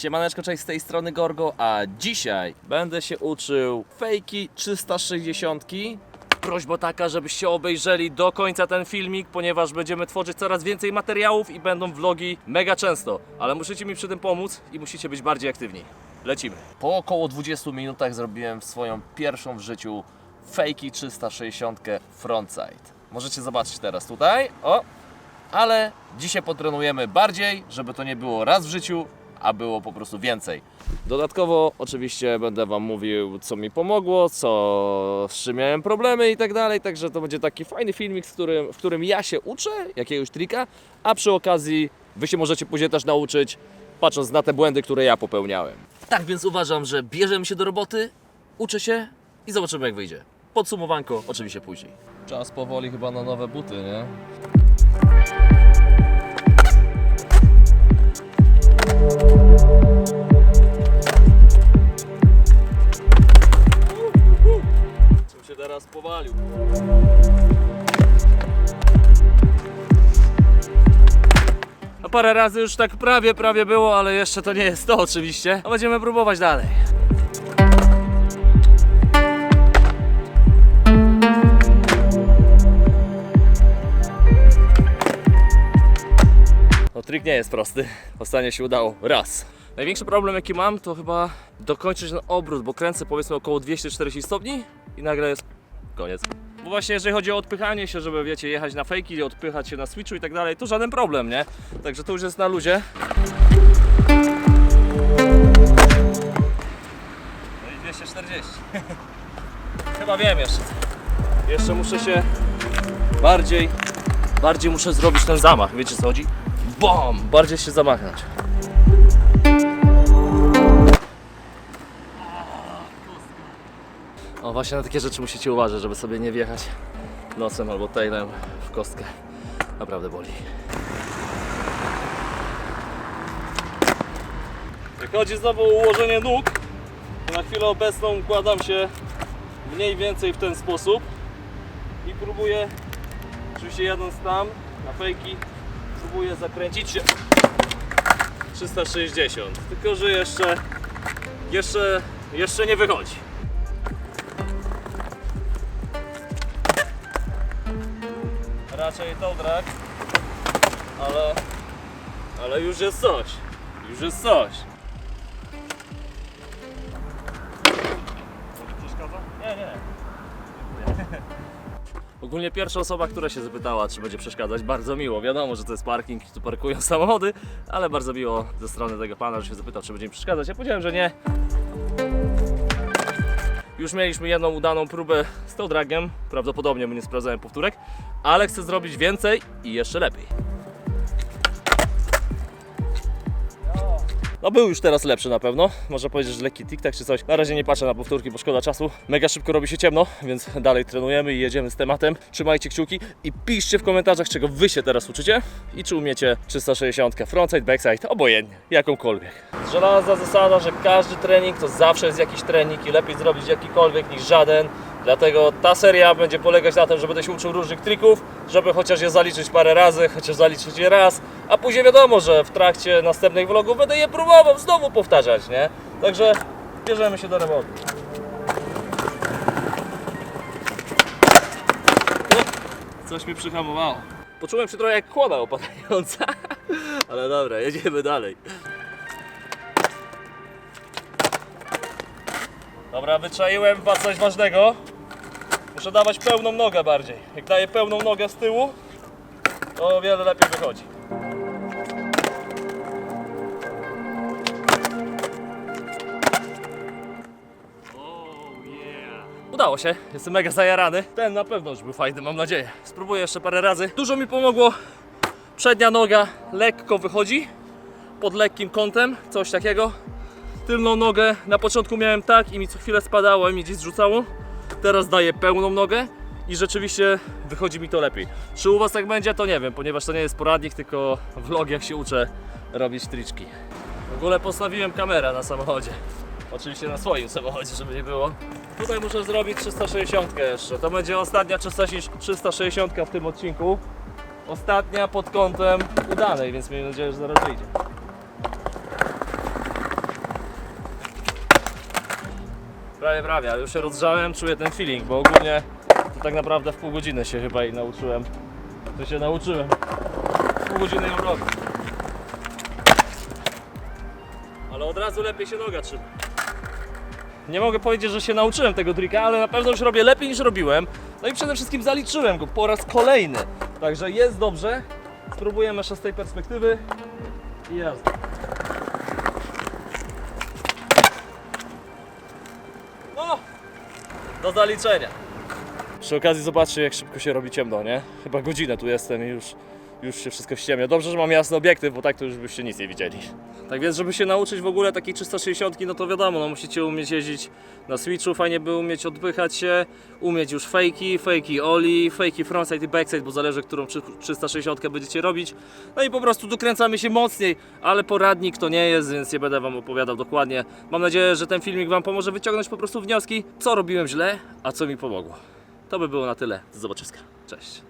Siemaneczko, cześć z tej strony Gorgo, a dzisiaj będę się uczył fejki 360. Prośba taka, żebyście obejrzeli do końca ten filmik, ponieważ będziemy tworzyć coraz więcej materiałów i będą vlogi mega często, ale musicie mi przy tym pomóc i musicie być bardziej aktywni. Lecimy. Po około 20 minutach zrobiłem swoją pierwszą w życiu fejki 360 frontside. Możecie zobaczyć teraz tutaj. O, ale dzisiaj potrenujemy bardziej, żeby to nie było raz w życiu, a było po prostu więcej. Dodatkowo oczywiście będę Wam mówił, co mi pomogło, co, z czym miałem problemy i tak dalej, także to będzie taki fajny filmik, w którym, w którym ja się uczę jakiegoś trika, a przy okazji Wy się możecie później też nauczyć, patrząc na te błędy, które ja popełniałem. Tak więc uważam, że bierzemy się do roboty, uczę się i zobaczymy jak wyjdzie. Podsumowanko oczywiście później. Czas powoli chyba na nowe buty, nie? Powalił? No parę razy już tak prawie, prawie było, ale jeszcze to nie jest to oczywiście. A będziemy próbować dalej. No trik nie jest prosty. Ostatnio się udało. Raz. Największy problem jaki mam to chyba dokończyć ten obrót, bo kręcę powiedzmy około 240 stopni i nagle jest koniec. Bo właśnie jeżeli chodzi o odpychanie się, żeby wiecie, jechać na fejki, odpychać się na switchu i tak dalej, to żaden problem, nie? Także to już jest na luzie. No i 240. Chyba wiem jeszcze. Jeszcze muszę się bardziej, bardziej muszę zrobić ten zamach. Wiecie co chodzi? BOM! Bardziej się zamachnąć. O, właśnie na takie rzeczy musicie uważać, żeby sobie nie wjechać nosem albo tailem w kostkę. Naprawdę boli. Jak chodzi znowu ułożenie nóg, na chwilę obecną układam się mniej więcej w ten sposób i próbuję, oczywiście jadąc tam na fejki, próbuję zakręcić się 360, tylko że jeszcze, jeszcze, jeszcze nie wychodzi. Raczej to brak, ale, ale już jest coś, już jest coś. Przeszkadza? Nie, nie. Ogólnie pierwsza osoba, która się zapytała, czy będzie przeszkadzać, bardzo miło. Wiadomo, że to jest parking, tu parkują samochody, ale bardzo miło ze strony tego pana, że się zapytał, czy będzie mi przeszkadzać. Ja powiedziałem, że nie. Już mieliśmy jedną udaną próbę z tą dragiem, prawdopodobnie, bo nie sprawdzałem powtórek, ale chcę zrobić więcej i jeszcze lepiej. No był już teraz lepszy na pewno. Można powiedzieć, że lekki tik-tak czy coś. Na razie nie patrzę na powtórki, bo szkoda czasu. Mega szybko robi się ciemno, więc dalej trenujemy i jedziemy z tematem. Trzymajcie kciuki i piszcie w komentarzach, czego wy się teraz uczycie i czy umiecie 360 frontside, backside, obojętnie, jakąkolwiek. Żelazna zasada, że każdy trening to zawsze jest jakiś trening i lepiej zrobić jakikolwiek niż żaden. Dlatego ta seria będzie polegać na tym, że będę się uczył różnych trików, żeby chociaż je zaliczyć parę razy, chociaż zaliczyć je raz, a później wiadomo, że w trakcie następnych vlogów będę je próbował znowu powtarzać, nie? Także bierzemy się do roboty. Coś mi przyhamowało. Poczułem się trochę jak kłoda opadająca, ale dobra, jedziemy dalej. Dobra, wyczaiłem chyba coś ważnego. Muszę dawać pełną nogę bardziej. Jak daję pełną nogę z tyłu, to o wiele lepiej wychodzi. Udało się, jestem mega zajarany. Ten na pewno już był fajny, mam nadzieję. Spróbuję jeszcze parę razy. Dużo mi pomogło. Przednia noga lekko wychodzi, pod lekkim kątem, coś takiego tylną nogę na początku miałem tak i mi co chwilę spadało i mi gdzieś zrzucało. Teraz daję pełną nogę i rzeczywiście wychodzi mi to lepiej. Czy u Was tak będzie, to nie wiem, ponieważ to nie jest poradnik, tylko vlog jak się uczę robić triczki. W ogóle postawiłem kamerę na samochodzie. Oczywiście na swoim samochodzie, żeby nie było. Tutaj muszę zrobić 360 jeszcze. To będzie ostatnia 360 w tym odcinku. Ostatnia pod kątem udanej, więc miejmy nadzieję, że zaraz wyjdzie. Prawie, prawie, już się rozgrzałem, czuję ten feeling, bo ogólnie to tak naprawdę w pół godziny się chyba jej nauczyłem. To się nauczyłem. W pół godziny ją robię. Ale od razu lepiej się noga trzyma. Nie mogę powiedzieć, że się nauczyłem tego trika, ale na pewno już robię lepiej niż robiłem. No i przede wszystkim zaliczyłem go po raz kolejny. Także jest dobrze. Spróbujemy jeszcze z tej perspektywy. I jazda. Do zaliczenia. Przy okazji zobaczcie jak szybko się robi ciemno, nie? Chyba godzinę tu jestem i już, już się wszystko ściemnia. Dobrze, że mam jasny obiektyw, bo tak to już byście nic nie widzieli. Tak więc, żeby się nauczyć w ogóle takiej 360, no to wiadomo, no musicie umieć jeździć na Switchu, fajnie by umieć odpychać się, umieć już fejki, fejki oli, fejki frontside i backside, bo zależy, którą trzy- 360 będziecie robić. No i po prostu dokręcamy się mocniej, ale poradnik to nie jest, więc nie będę Wam opowiadał dokładnie. Mam nadzieję, że ten filmik Wam pomoże wyciągnąć po prostu wnioski, co robiłem źle, a co mi pomogło. To by było na tyle. Do zobaczyska. Cześć.